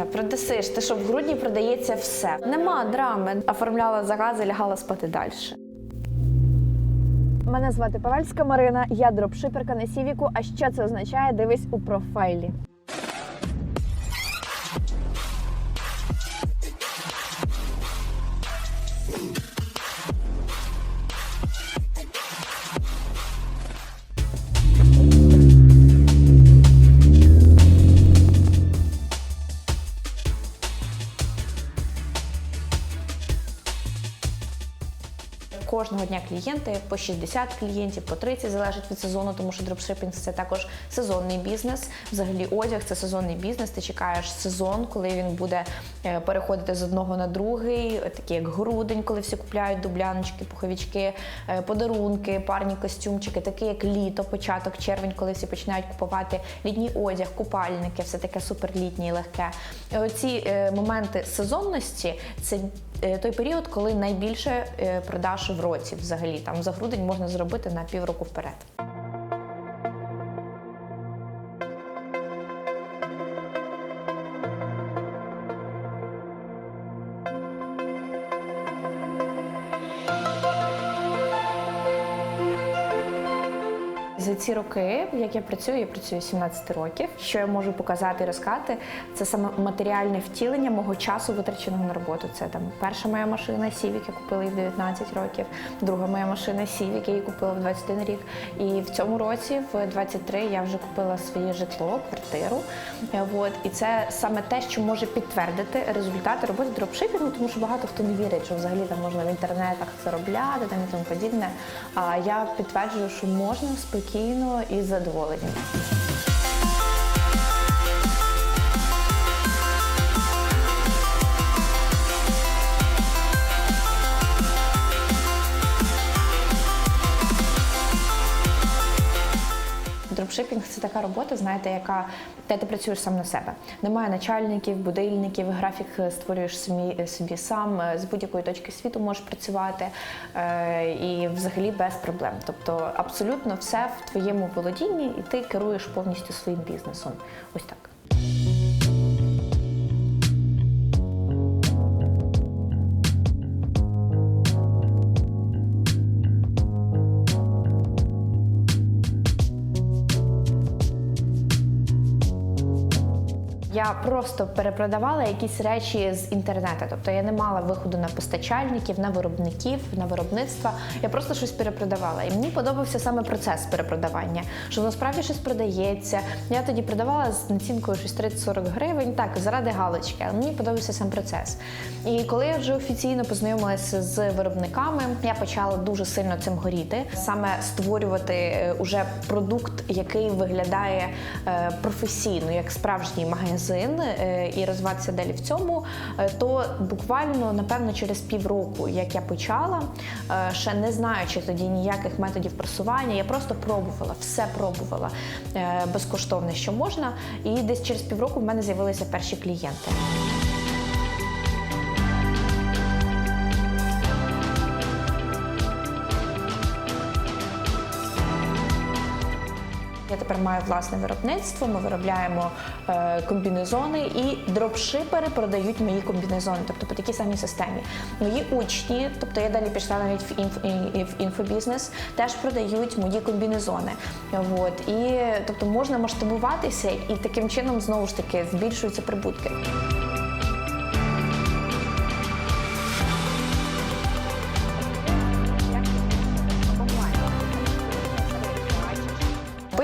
Та продасиш, ти що в грудні продається все. Нема драми. Оформляла закази, лягала спати далі. Мене звати Павельська Марина, я дропшиперка на Сівіку. А що це означає? Дивись у профайлі. Кожного дня клієнти по 60 клієнтів, по 30, залежить від сезону, тому що дропшипінг це також сезонний бізнес. Взагалі, одяг це сезонний бізнес. Ти чекаєш сезон, коли він буде е, переходити з одного на другий, такі як грудень, коли всі купляють дубляночки, пуховички, е, подарунки, парні костюмчики, таке як літо, початок, червень, коли всі починають купувати літній одяг, купальники, все таке суперлітнє і легке. Оці е, моменти сезонності це той період, коли найбільше е, продаж в році взагалі. Там за грудень можна зробити на півроку вперед. За ці роки, як я працюю, я працюю 17 років. Що я можу показати і розказати, це саме матеріальне втілення мого часу, витраченого на роботу. Це там перша моя машина Civic, я купила її в 19 років, друга моя машина Civic, я її купила в 21 рік. І в цьому році, в 23, я вже купила своє житло, квартиру. От. І це саме те, що може підтвердити результати роботи дропшипінгу, тому що багато хто не вірить, що взагалі там можна в інтернетах заробляти там і тому подібне. А я підтверджую, що можна спокійно і з задоволенням. Дропшипінг це така робота, знаєте, яка де ти працюєш сам на себе. Немає начальників, будильників, графік створюєш собі, собі сам з будь-якої точки світу можеш працювати е, і взагалі без проблем. Тобто абсолютно все в твоєму володінні, і ти керуєш повністю своїм бізнесом. Ось так. Я просто перепродавала якісь речі з інтернету. Тобто я не мала виходу на постачальників, на виробників, на виробництва. Я просто щось перепродавала. І мені подобався саме процес перепродавання, що насправді щось продається. Я тоді продавала з націнкою щось 30-40 гривень, так, заради галочки, але мені подобався сам процес. І коли я вже офіційно познайомилася з виробниками, я почала дуже сильно цим горіти, саме створювати е, уже продукт, який виглядає е, професійно, як справжній магазин, е, і розвиватися далі в цьому, е, то буквально напевно через півроку, як я почала, е, ще не знаючи тоді ніяких методів просування, я просто пробувала, все пробувала безкоштовне, що можна. І десь через півроку в мене з'явилися перші клієнти. Я тепер маю власне виробництво. Ми виробляємо е, комбінезони, і дропшипери продають мої комбінезони, тобто по такій самій системі. Мої учні, тобто я далі пішла навіть в, інф, в інфобізнес, теж продають мої комбінезони. От і тобто можна масштабуватися, і таким чином знову ж таки збільшуються прибутки.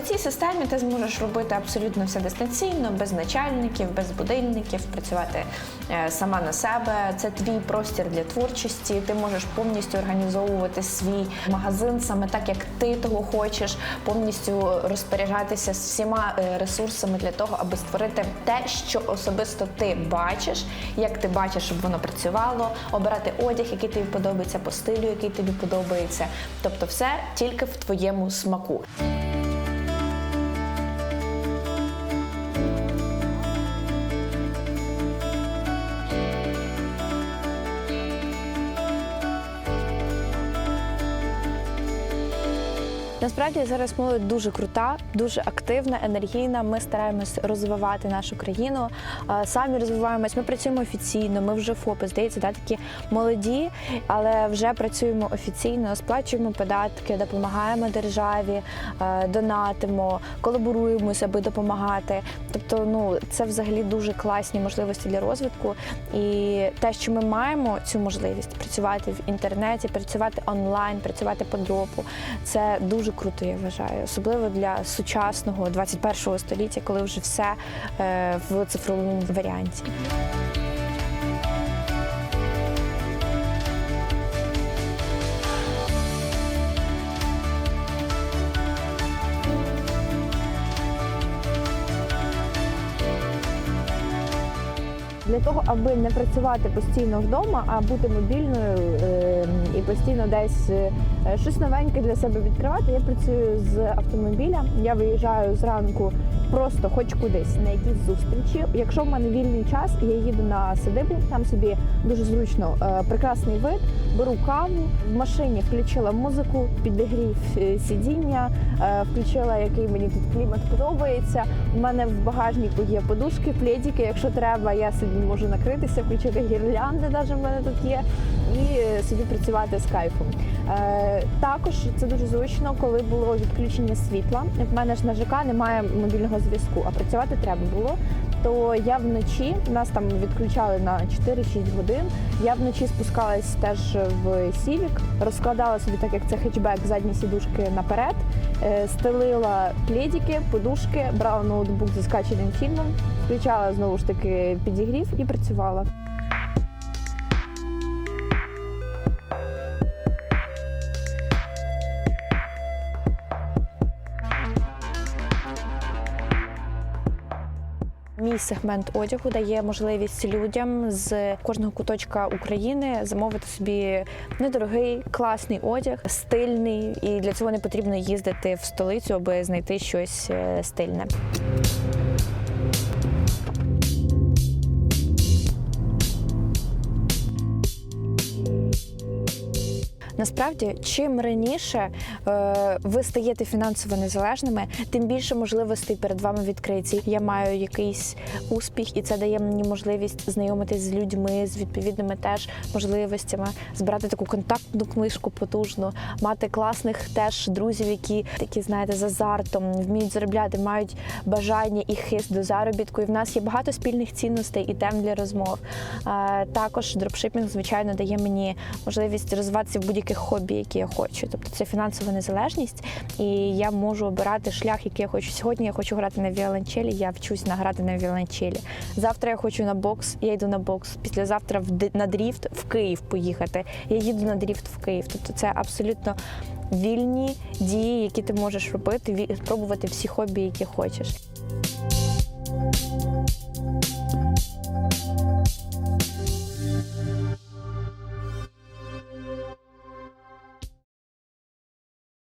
Цій системі ти зможеш робити абсолютно все дистанційно, без начальників, без будильників, працювати е, сама на себе. Це твій простір для творчості. Ти можеш повністю організовувати свій магазин саме так, як ти того хочеш, повністю розпоряджатися з всіма е, ресурсами для того, аби створити те, що особисто ти бачиш, як ти бачиш, щоб воно працювало, обирати одяг, який тобі подобається, по стилю, який тобі подобається. Тобто, все тільки в твоєму смаку. Насправді зараз молодь дуже крута, дуже активна, енергійна. Ми стараємось розвивати нашу країну. Самі розвиваємось. Ми працюємо офіційно. Ми вже ФОПи, здається, да, такі молоді, але вже працюємо офіційно, сплачуємо податки, допомагаємо державі, донатимо, колаборуємося, аби допомагати. Тобто, ну це взагалі дуже класні можливості для розвитку. І те, що ми маємо цю можливість працювати в інтернеті, працювати онлайн, працювати по дропу, це дуже круто, я вважаю, особливо для сучасного 21 століття, коли вже все е, в цифровому варіанті. Для того, аби не працювати постійно вдома, а бути мобільною е, і постійно десь е, щось новеньке для себе відкривати, я працюю з автомобіля. Я виїжджаю зранку просто хоч кудись на якісь зустрічі. Якщо в мене вільний час, я їду на садибу, там собі дуже зручно е, прекрасний вид, беру каву в машині, включила музику, підігрів е, сидіння, е, включила, який мені тут клімат подобається. У мене в багажнику є подушки, пледики. Якщо треба, я собі можу накритися, включити гірлянди, навіть в мене тут є, і собі працювати з кайфом. Е, також це дуже зручно, коли було відключення світла. В мене ж на ЖК немає мобільного зв'язку, а працювати треба було. То я вночі нас там відключали на 4-6 годин. Я вночі спускалась теж в Сівік, розкладала собі, так як це хетчбек, задні сідушки наперед, е, стелила пледики, подушки, брала ноутбук зі скаченим фільмом, включала знову ж таки підігрів і працювала. Мій сегмент одягу дає можливість людям з кожного куточка України замовити собі недорогий, класний одяг, стильний, і для цього не потрібно їздити в столицю, аби знайти щось е, стильне. Насправді, чим раніше е, ви стаєте фінансово незалежними, тим більше можливостей перед вами відкриті. Я маю якийсь успіх, і це дає мені можливість знайомитись з людьми, з відповідними теж можливостями, збирати таку контактну книжку потужну, мати класних теж друзів, які такі знаєте з азартом вміють заробляти, мають бажання і хист до заробітку. І в нас є багато спільних цінностей і тем для розмов. Е, також дропшипінг, звичайно, дає мені можливість розвиватися в будь-яких хобі, які я хочу. Тобто це фінансова незалежність, і я можу обирати шлях, який я хочу. Сьогодні я хочу грати на віолончелі, я вчусь награти на віолончелі. Завтра я хочу на бокс, я йду на бокс. Післязавтра на дріфт в Київ поїхати. Я їду на дріфт в Київ. Тобто це абсолютно вільні дії, які ти можеш робити, спробувати всі хобі, які хочеш.